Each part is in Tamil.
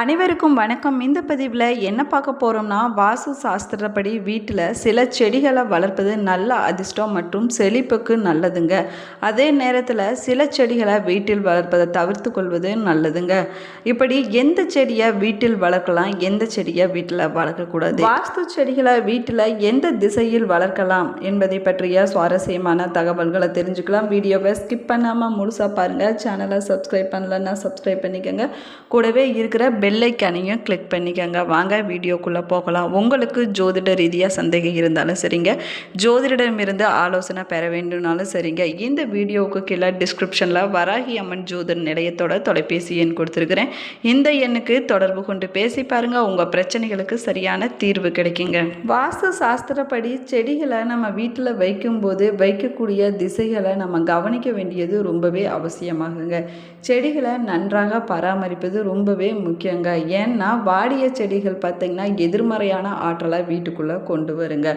அனைவருக்கும் வணக்கம். இந்த பதிவில் என்ன பார்க்க போகிறோம்னா வாசு சாஸ்திரப்படி வீட்டில் சில செடிகளை வளர்ப்பது நல்ல அதிர்ஷ்டம் மற்றும் செழிப்புக்கு நல்லதுங்க. அதே நேரத்தில் சில செடிகளை வீட்டில் வளர்ப்பதை தவிர்த்து கொள்வது நல்லதுங்க. இப்படி எந்த செடியை வீட்டில் வளர்க்கலாம் எந்த செடியை வீட்டில் வளர்க்கக்கூடாது வாஸ்து செடிகளை வீட்டில் எந்த திசையில் வளர்க்கலாம் என்பதை பற்றிய சுவாரஸ்யமான தகவல்களை தெரிஞ்சுக்கலாம். வீடியோவை ஸ்கிப் பண்ணாமல் முழுசாக பாருங்கள் சேனலை சப்ஸ்கிரைப் பண்ணலன்னா சப்ஸ்கிரைப் பண்ணிக்கோங்க. கூடவே இருக்கிற பெல்லைக்கானையும் கிளிக் பண்ணிக்கோங்க. வாங்க வீடியோக்குள்ளே போகலாம். உங்களுக்கு ஜோதிட ரீதியாக சந்தேகம் இருந்தாலும் சரிங்க. ஜோதிடமிருந்து ஆலோசனை பெற வேண்டும்னாலும் சரிங்க. இந்த வீடியோவுக்கு கீழே டிஸ்கிரிப்ஷனில் வராகி அம்மன் ஜோதிட நிலையத்தோட தொலைபேசி எண் கொடுத்துருக்குறேன். இந்த எண்ணுக்கு தொடர்பு கொண்டு பேசி பாருங்கள் உங்கள் பிரச்சனைகளுக்கு சரியான தீர்வு கிடைக்குங்க. வாஸ்து சாஸ்திரப்படி செடிகளை நம்ம வீட்டில் வைக்கும்போது வைக்கக்கூடிய திசைகளை நம்ம கவனிக்க வேண்டியது ரொம்பவே அவசியமாகுங்க. செடிகளை நன்றாக பராமரிப்பது ரொம்பவே முக்கியம். முக்கியங்க ஏன்னா வாடிய செடிகள் பார்த்திங்கன்னா எதிர்மறையான ஆற்றலை வீட்டுக்குள்ளே கொண்டு வருங்க.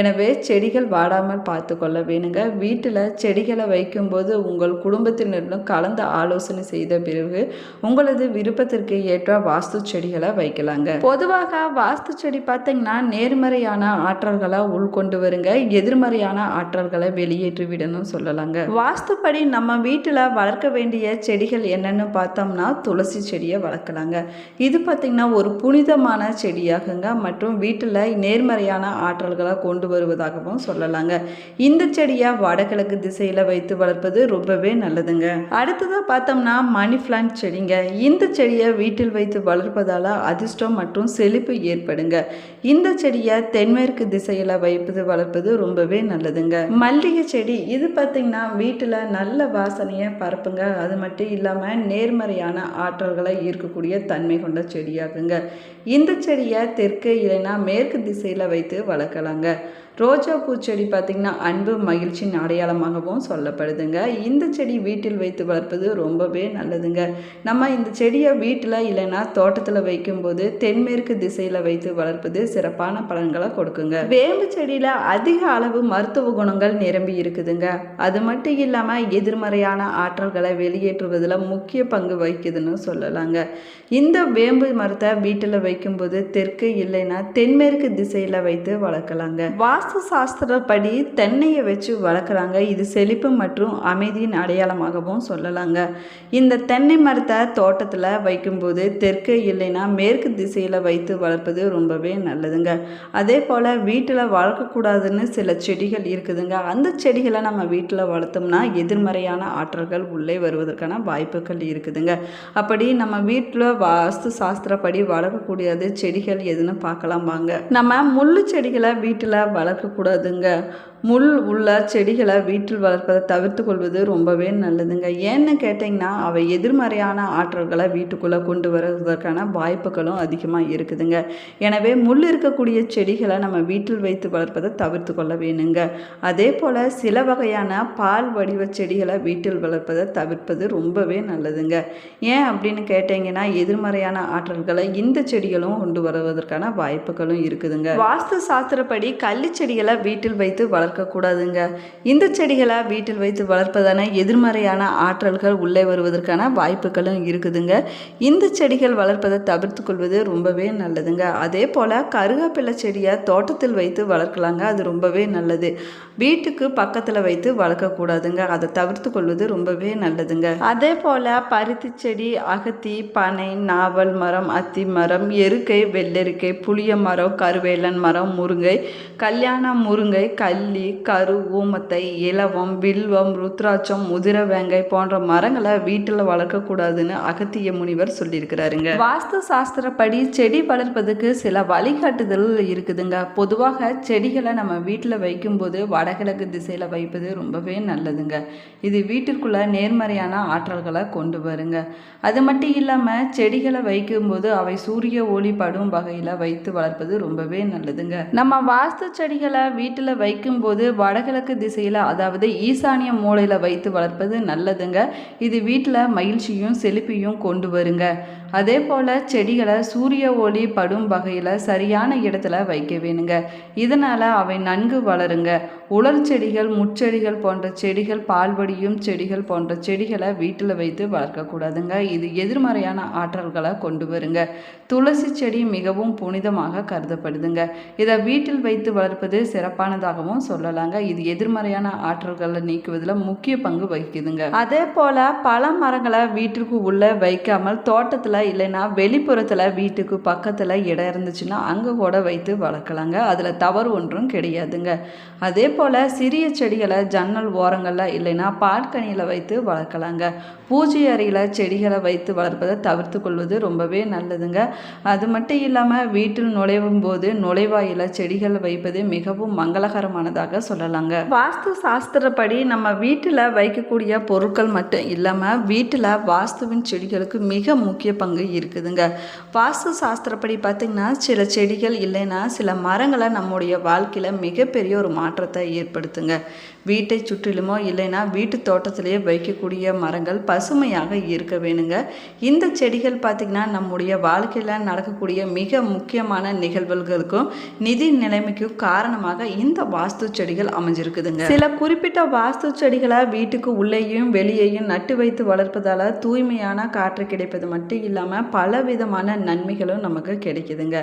எனவே செடிகள் வாடாமல் பார்த்து கொள்ள வேணுங்க. வீட்டில் செடிகளை வைக்கும்போது உங்கள் குடும்பத்தினரிடம் கலந்து ஆலோசனை செய்த பிறகு உங்களது விருப்பத்திற்கு ஏற்ற வாஸ்து செடிகளை வைக்கலாங்க. பொதுவாக வாஸ்து செடி பார்த்திங்கன்னா நேர்மறையான ஆற்றல்களை உள்கொண்டு வருங்க. எதிர்மறையான ஆற்றல்களை வெளியேற்றி விடணும் சொல்லலாங்க. வாஸ்துப்படி நம்ம வீட்டில் வளர்க்க வேண்டிய செடிகள் என்னென்னு பார்த்தோம்னா துளசி செடியை வளர்க்கலாங்க. இது பார்த்திங்கன்னா ஒரு புனிதமான செடியாகுங்க. மற்றும் வீட்டில் நேர்மறையான ஆற்றல்களை கொண்டு வருவதாகவும் சொல்லலாங்க. இந்த செடியை வடகிழக்கு திசையில் வைத்து வளர்ப்பது ரொம்பவே நல்லதுங்க. அடுத்ததாக பார்த்தோம்னா மணி பிளான்ட் செடிங்க. இந்த செடியை வீட்டில் வைத்து வளர்ப்பதால் அதிர்ஷ்டம் மற்றும் செழிப்பு ஏற்படுங்க. இந்த செடியை தென்மேற்கு திசையில் வைப்பது வளர்ப்பது ரொம்பவே நல்லதுங்க. மல்லிகை செடி இது பார்த்திங்கன்னா வீட்டில் நல்ல வாசனையை பரப்புங்க. அது மட்டும் இல்லாமல் நேர்மறையான ஆற்றல்களை ஈர்க்கக்கூடிய தன்மை கொண்ட செடியாகுங்க. இந்த செடியை தெற்கு இல்லைன்னா மேற்கு திசையில் வைத்து வளர்க்கலாங்க. ரோஜா பூச்செடி பார்த்திங்கன்னா அன்பு மகிழ்ச்சியின் அடையாளமாகவும் சொல்லப்படுதுங்க. இந்த செடி வீட்டில் வைத்து வளர்ப்பது ரொம்பவே நல்லதுங்க. நம்ம இந்த செடியை வீட்டில் இல்லைன்னா தோட்டத்தில் வைக்கும்போது தென்மேற்கு திசையில் வைத்து வளர்ப்பது சிறப்பான பலன்களை கொடுக்குங்க. வேம்பு செடியில் அதிக அளவு மருத்துவ குணங்கள் நிரம்பி இருக்குதுங்க. அது மட்டும் இல்லாமல் எதிர்மறையான ஆற்றல்களை வெளியேற்றுவதில் முக்கிய பங்கு வகிக்குதுன்னு சொல்லலாங்க. இந்த வேம்பு மரத்தை வீட்டில் வைக்கும்போது தெற்கு இல்லைன்னா தென்மேற்கு திசையில் வைத்து வளர்க்கலாங்க. வா வாஸ்து சாஸ்திரப்படி தென்னையை வச்சு வளர்க்குறாங்க. இது செழிப்பு மற்றும் அமைதியின் அடையாளமாகவும் சொல்லலாங்க. இந்த தென்னை மரத்தை தோட்டத்தில் வைக்கும்போது தெற்கு இல்லைன்னா மேற்கு திசையில் வைத்து வளர்ப்பது ரொம்பவே நல்லதுங்க. அதே போல் வீட்டில் வளர்க்கக்கூடாதுன்னு சில செடிகள் இருக்குதுங்க. அந்த செடிகளை நம்ம வீட்டில் வளர்த்தோம்னா எதிர்மறையான ஆற்றல்கள் உள்ளே வருவதற்கான வாய்ப்புகள் இருக்குதுங்க. அப்படி நம்ம வீட்டில் வாஸ்து சாஸ்திரப்படி வளர்க்கக்கூடியது செடிகள் எதுன்னு பார்க்கலாம் வாங்க. நம்ம முள்ளு செடிகளை வீட்டில் வளர்க்கக்கூடாதுங்க. முள் உள்ள செடிகளை வீட்டில் வளர்ப்பதை தவிர்த்து கொள்வது ரொம்பவே நல்லதுங்க. ஏன்னு கேட்டிங்கன்னா அவை எதிர்மறையான ஆற்றல்களை வீட்டுக்குள்ளே கொண்டு வருவதற்கான வாய்ப்புகளும் அதிகமாக இருக்குதுங்க. எனவே முள் இருக்கக்கூடிய செடிகளை நம்ம வீட்டில் வைத்து வளர்ப்பதை தவிர்த்து கொள்ள வேணுங்க. அதே போல் சில வகையான பால் வடிவ செடிகளை வீட்டில் வளர்ப்பதை தவிர்ப்பது ரொம்பவே நல்லதுங்க. ஏன் அப்படின்னு கேட்டிங்கன்னா எதிர்மறையான ஆற்றல்களை இந்த செடிகளும் கொண்டு வருவதற்கான வாய்ப்புகளும் இருக்குதுங்க. வாஸ்து சாஸ்திரப்படி கள்ளி செடிகளை வீட்டில் வைத்து வளர்க்கக்கூடாதுங்க. இந்த செடிகளை வீட்டில் வைத்து வளர்ப்பதான எதிர்மறையான ஆற்றல்கள் உள்ளே வருவதற்கான வாய்ப்புகளும் இருக்குதுங்க. இந்த செடிகள் வளர்ப்பதை தவிர்த்து கொள்வது ரொம்பவே நல்லதுங்க. அதே போல் கருவேப்பிலை செடியை தோட்டத்தில் வைத்து வளர்க்கலாங்க. அது ரொம்பவே நல்லது. வீட்டுக்கு பக்கத்தில் வைத்து வளர்க்கக்கூடாதுங்க. அதை தவிர்த்து கொள்வது ரொம்பவே நல்லதுங்க. அதே போல் பருத்தி செடி அகத்தி பனை நாவல் மரம் அத்தி மரம் எருக்கை வெள்ளெருக்கை புளிய மரம் கருவேலன் மரம் முருங்கை கல்யாண முருங்கை கல்லி கரு ஊமத்தை இலவம் வில்வம் ருத்ராட்சம் முதிரவேங்கை போன்ற மரங்களை வீட்டில் வளர்க்கக்கூடாதுன்னு அகத்திய முனிவர் சொல்லியிருக்கிறாருங்க. வாஸ்து சாஸ்திரப்படி செடி வளர்ப்பதுக்கு சில வழிகாட்டுதல் இருக்குதுங்க. பொதுவாக செடிகளை நம்ம வீட்டில் வைக்கும்போது வடகிழக்கு திசையில் வைப்பது ரொம்பவே நல்லதுங்க. இது வீட்டிற்குள்ள நேர்மறையான ஆற்றல்களை கொண்டு வருங்க. அது மட்டும் இல்லாமல் செடிகளை வைக்கும்போது அவை சூரிய ஒளி படும் வகையில் வைத்து வளர்ப்பது ரொம்பவே நல்லதுங்க. நம்ம வாஸ்து செடிகளை வீட்டில் வைக்கும்போது போது வடகிழக்கு திசையில் அதாவது ஈசானிய மூலையில் வைத்து வளர்ப்பது நல்லதுங்க. இது வீட்டில் மகிழ்ச்சியும் செழிப்பையும் கொண்டு வருங்க. அதே போல் செடிகளை சூரிய ஒளி படும் வகையில் சரியான இடத்துல வைக்க வேணுங்க. இதனால் அவை நன்கு வளருங்க. உலர் செடிகள் முட்செடிகள் போன்ற செடிகள் பால்வடியும் செடிகள் போன்ற செடிகளை வீட்டில் வைத்து வளர்க்கக்கூடாதுங்க. இது எதிர்மறையான ஆற்றல்களை கொண்டு வருங்க. துளசி செடி மிகவும் புனிதமாக கருதப்படுதுங்க. இதை வீட்டில் வைத்து வளர்ப்பது சிறப்பானதாகவும் சொல்லலாங்க. இது எதிர்மறையான ஆற்றல்களை நீக்குவதில் முக்கிய பங்கு வகிக்குதுங்க. அதே போல் பல மரங்களை வீட்டிற்கு உள்ளே வைக்காமல் தோட்டத்தில் இல்லைன்னா வெளிப்புறத்தில் வீட்டுக்கு பக்கத்தில் இடம் இருந்துச்சுன்னா அங்கே கூட வைத்து வளர்க்கலாங்க. அதில் தவறு ஒன்றும் கிடையாதுங்க. அதே போல் சிறிய செடிகளை ஜன்னல் ஓரங்களில் இல்லைன்னா பால்கனியில் வைத்து வளர்க்கலாங்க. பூஜை அறையில் செடிகளை வைத்து வளர்ப்பதை தவிர்த்து கொள்வது ரொம்பவே நல்லதுங்க. அது மட்டும் இல்லாமல் வீட்டில் நுழைவும் போது நுழைவாயில் செடிகள் வைப்பது மிகவும் மங்களகரமானதாக சொல்லலாங்க. வாஸ்து சாஸ்திரப்படி நம்ம வீட்டில் வைக்கக்கூடிய பொருட்கள் மட்டும் இல்லாமல் வீட்டில் வாஸ்துவின் செடிகளுக்கு மிக முக்கிய பங்கு இருக்குதுங்க. வாஸ்து சாஸ்திரப்படி பார்த்திங்கன்னா சில செடிகள் இல்லைன்னா சில மரங்களை நம்முடைய வாழ்க்கையில் மிகப்பெரிய ஒரு மாற்றத்தை ஏற்படுத்துங்க. வீட்டை சுற்றிலுமோ இல்லைன்னா வீட்டு தோட்டத்திலேயே வைக்கக்கூடிய மரங்கள் பசுமையாக இருக்க வேணுங்க. இந்த செடிகள் பார்த்திங்கன்னா நம்முடைய வாழ்க்கையில் நடக்கக்கூடிய மிக முக்கியமான நிகழ்வுகளுக்கும் நிதி நிலைமைக்கும் காரணமாக இந்த வாஸ்து செடிகள் அமைஞ்சிருக்குதுங்க. சில குறிப்பிட்ட வாஸ்து செடிகளை வீட்டுக்கு உள்ளேயும் வெளியேயும் நட்டு வைத்து வளர்ப்பதால் தூய்மையான காற்று கிடைப்பது மட்டும் இல்லாமல் பல விதமான நன்மைகளும் நமக்கு கிடைக்குதுங்க.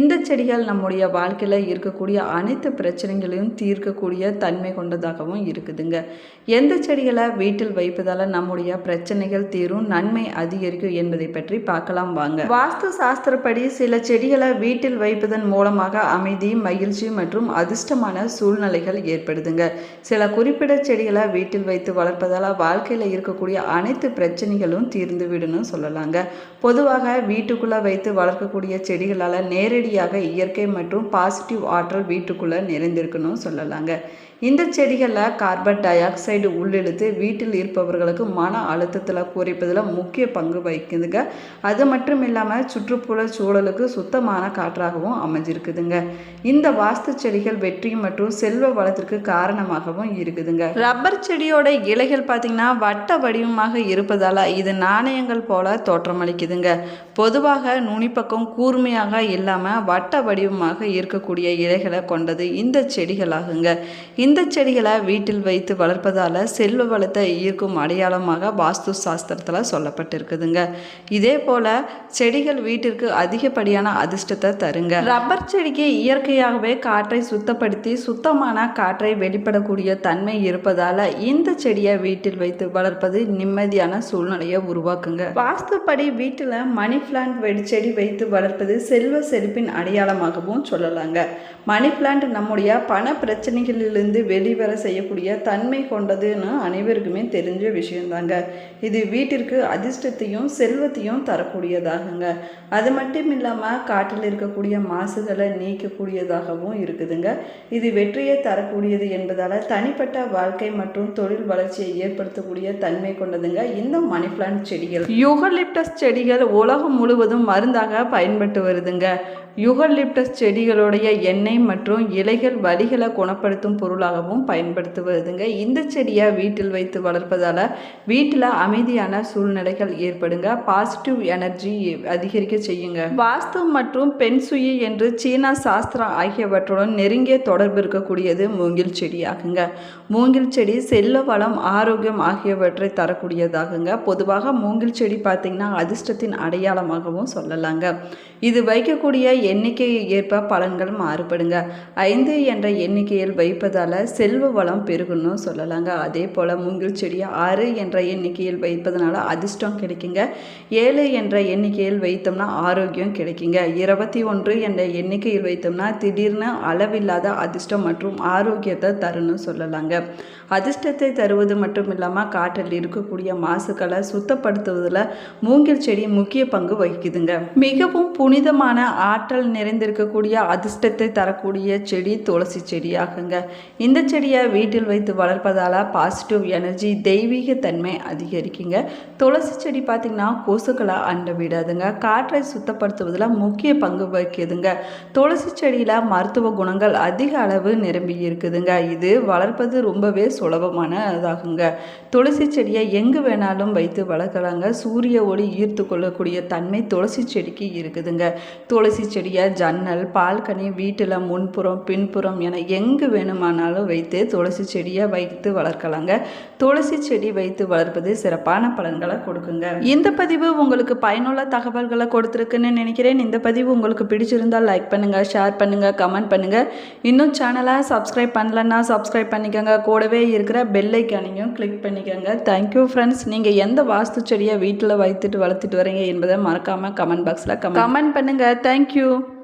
இந்த செடிகள் நம்முடைய வாழ்க்கையில் இருக்கக்கூடிய அனைத்து பிரச்சனைகளையும் தீர்க்கக்கூடிய தன்மை கொண்டதாக கொண்டதாகவும் இருக்குதுங்க. எந்த செடிகளை வீட்டில் வைப்பதால் நம்முடைய பிரச்சனைகள் தீரும் நன்மை அதிகரிக்கும் என்பதை பற்றி பார்க்கலாம் வாங்க. வாஸ்து சாஸ்திரப்படி சில செடிகளை வீட்டில் வைப்பதன் மூலமாக அமைதி மகிழ்ச்சி மற்றும் அதிர்ஷ்டமான சூழ்நிலைகள் ஏற்படுதுங்க. சில குறிப்பிட்ட செடிகளை வீட்டில் வைத்து வளர்ப்பதால் வாழ்க்கையில் இருக்கக்கூடிய அனைத்து பிரச்சனைகளும் தீர்ந்து விடணும் சொல்லலாங்க. பொதுவாக வீட்டுக்குள்ளே வைத்து வளர்க்கக்கூடிய செடிகளால் நேரடியாக இயற்கை மற்றும் பாசிட்டிவ் ஆற்றல் வீட்டுக்குள்ளே நிறைந்திருக்குன்னு சொல்லலாங்க. இந்த செடிகளில் கார்பன் டை ஆக்சைடு உள்ளிழுத்து வீட்டில் இருப்பவர்களுக்கு மன அழுத்தத்தில் குறைப்பதில் முக்கிய பங்கு வகிக்குதுங்க. அது மட்டும் இல்லாமல் சுற்றுப்புற சூழலுக்கு சுத்தமான காற்றாகவும் அமைஞ்சிருக்குதுங்க. இந்த வாஸ்து செடிகள் வெற்றி மற்றும் செல்வ வளத்திற்கு காரணமாகவும் இருக்குதுங்க. ரப்பர் செடியோட இலைகள் பார்த்திங்கன்னா வட்ட வடிவமாக இருப்பதால் இது நாணயங்கள் போல தோற்றமளிக்குதுங்க. பொதுவாக நுனிப்பக்கம் கூர்மையாக இல்லாமல் வட்ட வடிவமாக இருக்கக்கூடிய இலைகளை கொண்டது இந்த செடிகளாகுங்க. இந்த செடிகளை வீட்டில் வைத்து வளர்ப்பதால் செல்வ வளத்தை ஈர்க்கும் அடையாளமாக வாஸ்து சாஸ்திரத்தில் சொல்லப்பட்டிருக்குதுங்க. இதே போல் செடிகள் வீட்டிற்கு அதிகப்படியான அதிர்ஷ்டத்தை தருங்க. ரப்பர் செடிக்கு இயற்கையாகவே காற்றை சுத்தப்படுத்தி சுத்தமான காற்றை வெளிப்படக்கூடிய தன்மை இருப்பதால் இந்த செடியை வீட்டில் வைத்து வளர்ப்பது நிம்மதியான சூழ்நிலையை உருவாக்குங்க. வாஸ்துப்படி வீட்டில் மணி பிளான்ட் செடி வைத்து வளர்ப்பது செல்வ செழிப்பின் அடையாளமாகவும் சொல்லலாங்க. மணி பிளான்ட் நம்முடைய பண பிரச்சனைகளிலிருந்து வெளிவர செய்யக்கூடிய தன்மை கொண்டதுன்னு அனைவருக்குமே தெரிஞ்ச விஷயந்தாங்க. இது வீட்டிற்கு அதிர்ஷ்டத்தையும் செல்வத்தையும் தரக்கூடியதாகுங்க. அது மட்டும் இல்லாமல் காட்டில் இருக்கக்கூடிய மாசுகளை நீக்கக்கூடியதாகவும் இருக்குதுங்க. இது வெற்றியை தரக்கூடியது என்பதால் தனிப்பட்ட வாழ்க்கை மற்றும் தொழில் வளர்ச்சியை ஏற்படுத்தக்கூடிய தன்மை கொண்டதுங்க இந்த மணி பிளான்ட் செடிகள். யூகலிப்டஸ் செடிகள் உலகம் முழுவதும் மருந்தாக பயன்பட்டு வருதுங்க. யுகலிப்டஸ் செடிகளுடைய எண்ணெய் மற்றும் இலைகள் வலிகளை குணப்படுத்தும் பொருளாகவும் பயன்படுத்தி வருதுங்க இந்த செடியை வீட்டில் வைத்து வளர்ப்பதால் வீட்டில் அமைதியான சூழ்நிலைகள் ஏற்படுங்க. பாசிட்டிவ் எனர்ஜி அதிகரிக்க செய்யுங்க. வாஸ்து மற்றும் பென்சுயி என்று சீனா சாஸ்திரம் ஆகியவற்றுடன் நெருங்கிய தொடர்பு இருக்கக்கூடியது மூங்கில் செடியாகுங்க. மூங்கில் செடி செல்ல வளம் ஆரோக்கியம் ஆகியவற்றை தரக்கூடியதாகுங்க. பொதுவாக மூங்கில் செடி பார்த்திங்கன்னா அதிர்ஷ்டத்தின் அடையாளமாகவும் சொல்லலாங்க. இது வைக்கக்கூடிய எண்ணிக்கையை ஏற்ப பலன்கள் மாறுபடுங்க. ஐந்து என்ற எண்ணிக்கையில் வைப்பதால் செல்வ வளம் பெருகுன்னு சொல்லலாங்க. அதே போல் மூங்கில் செடியை ஆறு என்ற எண்ணிக்கையில் வைப்பதனால அதிர்ஷ்டம் கிடைக்குங்க. ஏழு என்ற எண்ணிக்கையில் வைத்தோம்னா ஆரோக்கியம் கிடைக்குங்க. இருபத்தி ஒன்று என்ற எண்ணிக்கையில் வைத்தோம்னா திடீர்னு அளவில்லாத அதிர்ஷ்டம் மற்றும் ஆரோக்கியத்தை தருன்னு சொல்லலாங்க. அதிர்ஷ்டத்தை தருவது மட்டும் இல்லாமல் காற்றில் இருக்கக்கூடிய மாசுக்களை சுத்தப்படுத்துவதில் மூங்கில் செடி முக்கிய பங்கு வகிக்குதுங்க. மிகவும் புனிதமான ஆட் ஆற்றல் நிறைந்திருக்கக்கூடிய அதிர்ஷ்டத்தை தரக்கூடிய செடி துளசி செடியாகுங்க. இந்த செடியை வீட்டில் வைத்து வளர்ப்பதால் பாசிட்டிவ் எனர்ஜி தெய்வீக தன்மை அதிகரிக்குங்க. துளசி செடி பார்த்திங்கன்னா கொசுக்களை அண்ட விடாதுங்க. காற்றை சுத்தப்படுத்துவதில் முக்கிய பங்கு வகிக்குதுங்க. துளசி செடியில் மருத்துவ குணங்கள் அதிக அளவு நிரம்பி இருக்குதுங்க. இது வளர்ப்பது ரொம்பவே சுலபமான இதாகுங்க. துளசி செடியை எங்கு வேணாலும் வைத்து வளர்க்குறாங்க சூரிய ஒளி ஈர்த்து கொள்ளக்கூடிய தன்மை துளசி செடிக்கு இருக்குதுங்க. துளசி செடியை ஜன்னல் பால்கனி வீட்டில் முன்புறம் பின்புறம் என எங்கு வேணுமானாலும் வைத்து துளசி செடியை வைத்து வளர்க்கலாங்க. துளசி செடி வைத்து வளர்ப்பது சிறப்பான பலன்களை கொடுக்குங்க. இந்த பதிவு உங்களுக்கு பயனுள்ள தகவல்களை கொடுத்துருக்குன்னு நினைக்கிறேன். இந்த பதிவு உங்களுக்கு பிடிச்சிருந்தால் லைக் பண்ணுங்கள் ஷேர் பண்ணுங்கள் கமெண்ட் பண்ணுங்கள் இன்னும் சேனலை சப்ஸ்கிரைப் பண்ணலன்னா சப்ஸ்கிரைப் பண்ணிக்கோங்க. கூடவே இருக்கிற பெல்லைக்கானையும் கிளிக் பண்ணிக்கோங்க. தேங்க்யூ ஃப்ரெண்ட்ஸ் நீங்கள் எந்த வாஸ்து செடியை வீட்டில் வைத்துட்டு வளர்த்துட்டு வரீங்க என்பதை மறக்காமல் கமெண்ட் பாக்ஸில் கமெண்ட் பண்ணுங்கள் தேங்க்யூ Beijo!